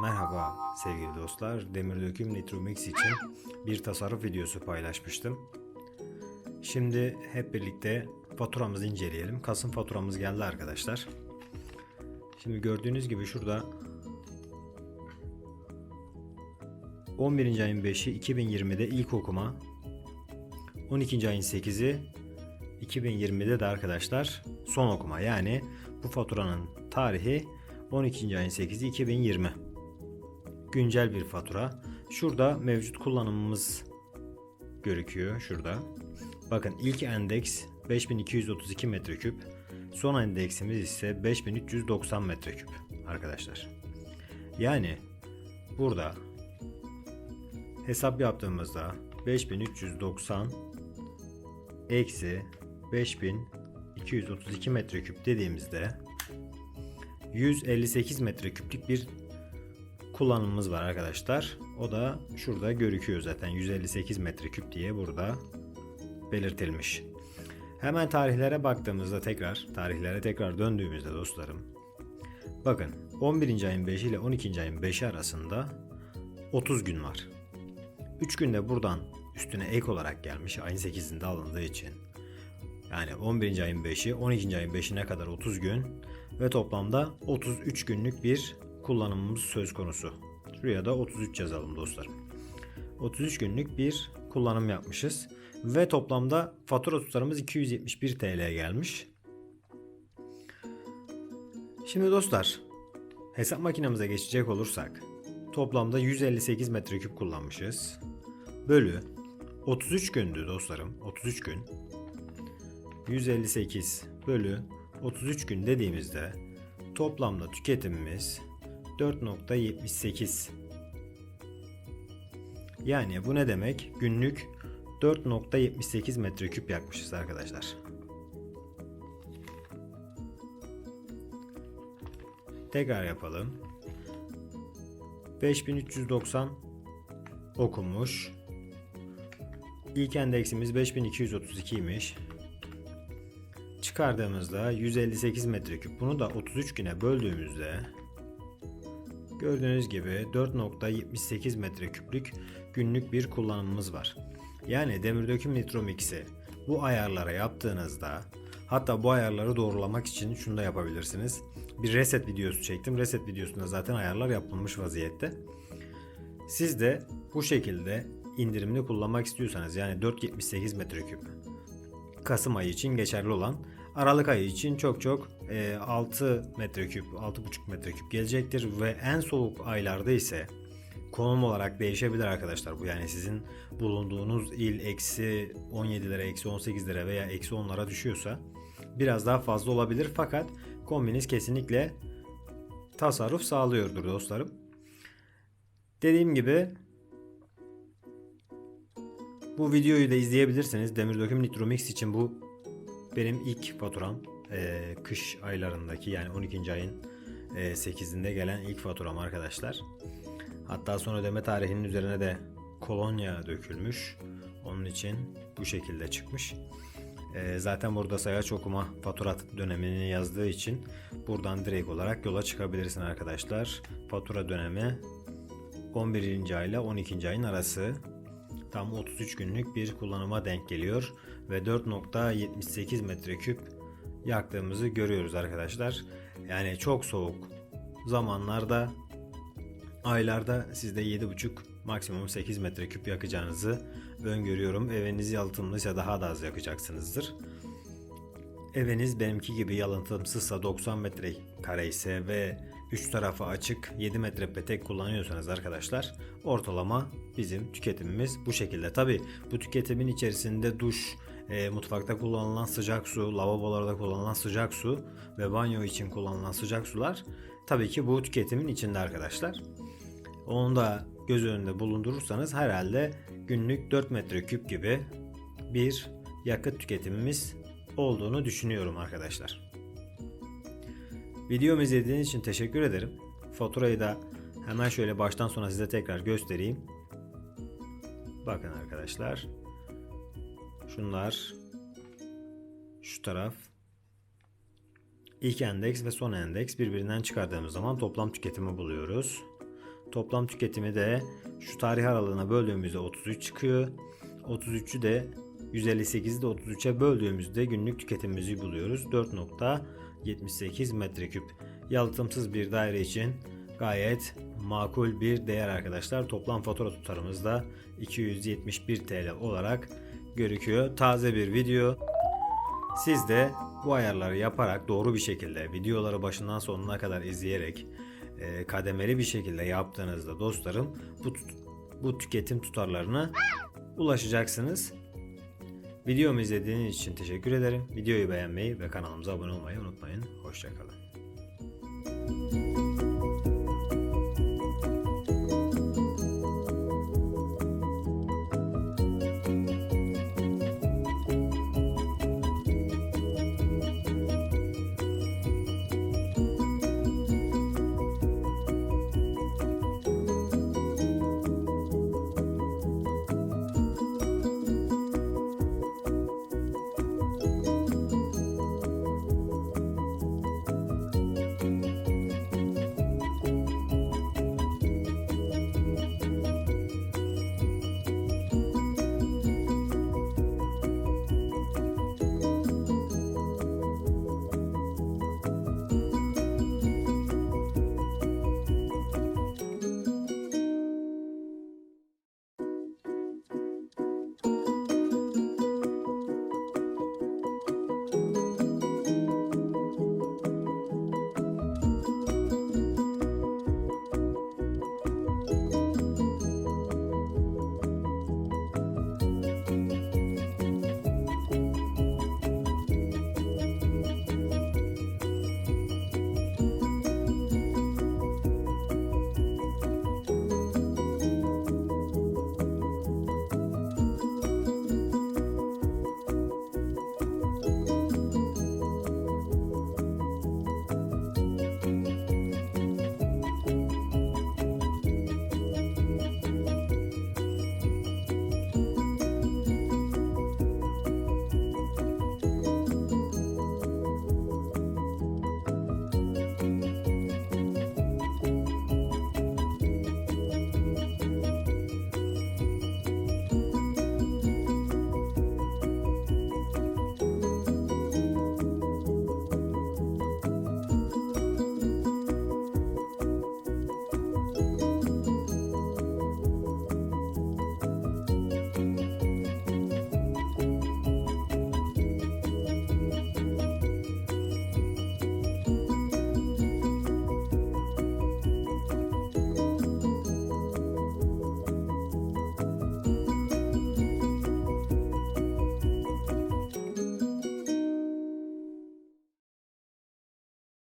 Merhaba sevgili dostlar. Demir döküm Nitromix için bir tasarruf videosu paylaşmıştım. Şimdi hep birlikte faturamızı inceleyelim. Kasım faturamız geldi arkadaşlar. Şimdi gördüğünüz gibi şurada 11. ayın 5'i 2020'de ilk okuma 12. ayın 8'i 2020'de de arkadaşlar son okuma. Yani bu faturanın tarihi 12. ayın 8'i 2020. Güncel bir fatura. Şurada mevcut kullanımımız gözüküyor şurada. Bakın ilk endeks 5232 metreküp. Son endeksimiz ise 5390 metreküp arkadaşlar. Yani burada hesap yaptığımızda 5390 eksi 5232 metreküp dediğimizde 158 metreküplük bir kullanımımız var arkadaşlar. O da şurada görüküyor zaten 158 metreküp diye burada belirtilmiş. Hemen tarihlere baktığımızda tekrar tarihlere tekrar döndüğümüzde dostlarım bakın 11. ayın 5 ile 12. ayın 5'i arasında 30 gün var. 3 günde buradan üstüne ek olarak gelmiş ayın 8'inde alındığı için. Yani 11. ayın 5'i 12. ayın 5'ine kadar 30 gün ve toplamda 33 günlük bir kullanımımız söz konusu. Şuraya da 33 yazalım dostlarım. 33 günlük bir kullanım yapmışız ve toplamda fatura tutarımız 271 TL gelmiş. Şimdi dostlar hesap makinemize geçecek olursak toplamda 158 metreküp kullanmışız. Bölü 33 gündü dostlarım 33 gün 158 bölü 33 gün dediğimizde toplamda tüketimimiz 4.78 yani bu ne demek? Günlük 4.78 metreküp yakmışız arkadaşlar. Tekrar yapalım. 5390 okumuş. İlk endeksimiz 5232'ymiş. Çıkardığımızda 158 metreküp. Bunu da 33 güne böldüğümüzde gördüğünüz gibi 4.78 metreküplük günlük bir kullanımımız var. Yani demir döküm nitromix'i bu ayarlara yaptığınızda hatta bu ayarları doğrulamak için şunu da yapabilirsiniz. Bir reset videosu çektim. Reset videosunda zaten ayarlar yapılmış vaziyette. Siz de bu şekilde indirimli kullanmak istiyorsanız yani 4.78 metreküp Kasım ayı için geçerli olan Aralık ayı için çok çok e, 6 metreküp 6.5 metreküp gelecektir ve en soğuk aylarda ise konum olarak değişebilir arkadaşlar bu yani sizin bulunduğunuz il eksi 17'lere eksi 18'lere veya eksi 10'lara düşüyorsa biraz daha fazla olabilir fakat kombiniz kesinlikle tasarruf sağlıyordur dostlarım. Dediğim gibi bu videoyu da izleyebilirsiniz. Demir Döküm Nitromix için bu benim ilk faturam. Ee, kış aylarındaki yani 12. ayın e, 8'inde gelen ilk faturam arkadaşlar. Hatta son ödeme tarihinin üzerine de kolonya dökülmüş. Onun için bu şekilde çıkmış. Ee, zaten burada sayaç okuma fatura dönemini yazdığı için buradan direkt olarak yola çıkabilirsin arkadaşlar. Fatura dönemi 11. ay ile 12. ayın arası tam 33 günlük bir kullanıma denk geliyor ve 4.78 metreküp yaktığımızı görüyoruz arkadaşlar. Yani çok soğuk zamanlarda aylarda sizde 7.5 maksimum 8 metreküp yakacağınızı öngörüyorum. Eviniz yalıtımlıysa daha da az yakacaksınızdır. Eviniz benimki gibi yalıtımsızsa 90 metrekare ise ve 3 tarafı açık 7 metre petek kullanıyorsanız arkadaşlar ortalama bizim tüketimimiz bu şekilde. Tabi bu tüketimin içerisinde duş, e, mutfakta kullanılan sıcak su, lavabolarda kullanılan sıcak su ve banyo için kullanılan sıcak sular tabii ki bu tüketimin içinde arkadaşlar. Onu da göz önünde bulundurursanız herhalde günlük 4 metreküp gibi bir yakıt tüketimimiz olduğunu düşünüyorum arkadaşlar. Videomu izlediğiniz için teşekkür ederim. Faturayı da hemen şöyle baştan sona size tekrar göstereyim. Bakın arkadaşlar. Şunlar şu taraf ilk endeks ve son endeks birbirinden çıkardığımız zaman toplam tüketimi buluyoruz. Toplam tüketimi de şu tarih aralığına böldüğümüzde 33 çıkıyor. 33'ü de 158'i de 33'e böldüğümüzde günlük tüketimimizi buluyoruz. 4.78 metreküp. Yalıtımsız bir daire için gayet makul bir değer arkadaşlar. Toplam fatura tutarımız da 271 TL olarak görüküyor. Taze bir video. Siz de bu ayarları yaparak doğru bir şekilde videoları başından sonuna kadar izleyerek e, kademeli bir şekilde yaptığınızda dostlarım bu bu tüketim tutarlarına ulaşacaksınız. Videomu izlediğiniz için teşekkür ederim. Videoyu beğenmeyi ve kanalımıza abone olmayı unutmayın. Hoşçakalın.